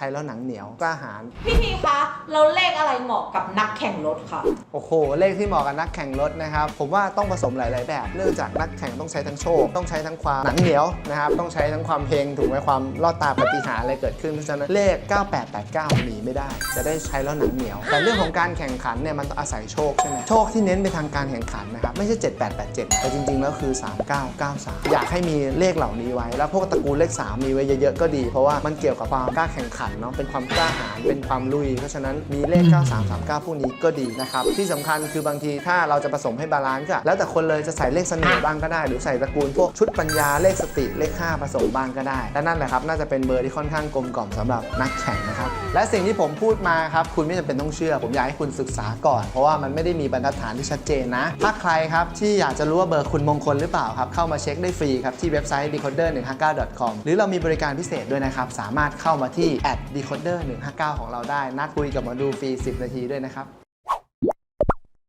ใช้แล้วหนังเหนียวกล้าหาญพี่ทีคะ แล้วเลขอะไรเหมาะกับนักแข่งรถคะโอ้โห เลขที่เหมาะกับนักแข่งรถนะครับ ผมว่าต้องผสมหลาย ๆ แบบ เนื่องจากนักแข่งต้องใช้ทั้งโชค ต้องใช้ทั้งความหนังเหนียวนะครับ ต้องใช้ทั้งความเพลงถูกไหมความลอดตาปฏิหารอะไรเกิดขึ้น เพราะฉะนั้นเลข 9889 หนีไม่ได้ จะได้ใช้แล้วหนังเหนียว แต่เรื่องของการแข่งขันเนี่ยมันต้องอาศัยโชคใช่ไหมโชคที่เน้นไปทางการแข่งขันนะครับ ไม่ใช่ 7887 แต่จริง ๆ แล้วคือ 3993 อยากให้มีเลขเหล่านี้ไว้ แล้วพวกตระกูลเลข 3 มีไว้เยอะ ๆ ก็ดี เพราะว่ามันเกี่ยวกับความกล้าแข่งขันเนาะ เป็นความกล้าหาญ เป็นความลุย เพราะฉะนั้นมีเลข 9339 พวกนี้ก็ดีนะครับ ที่สำคัญคือบางทีถ้าเราจะผสมให้บาลานซ์ก็แล้วแต่คนเลยจะใส่เลขเสน่ห์บ้างก็ได้ หรือใส่ตระกูลพวกชุดปัญญาเลขสติเลข 5 ผสมบ้างก็ได้ และนั่นแหละครับ น่าจะเป็นเบอร์ที่ค่อนข้างกลมกล่อมสำหรับนักแข่งนะครับ และสิ่งที่ผมพูดมาครับคุณไม่จำเป็นต้องเชื่อ ผมอยากให้คุณศึกษาก่อน เพราะว่ามันไม่ได้มีบรรทัดฐานที่ชัดเจนนะ ถ้าใครครับที่อยากจะรู้ว่าเบอร์คุณมงคลหรือเปล่าครับเข้ามาเช็คได้ฟรีครับที่เว็บไซต์ decoder159.com หรือเรามีบริการพิเศษด้วยนะครับสามารถเข้ามาที่ decoder159 ของเราได้นัดคุยกับมาดูฟรี 10 นาทีด้วยนะครับ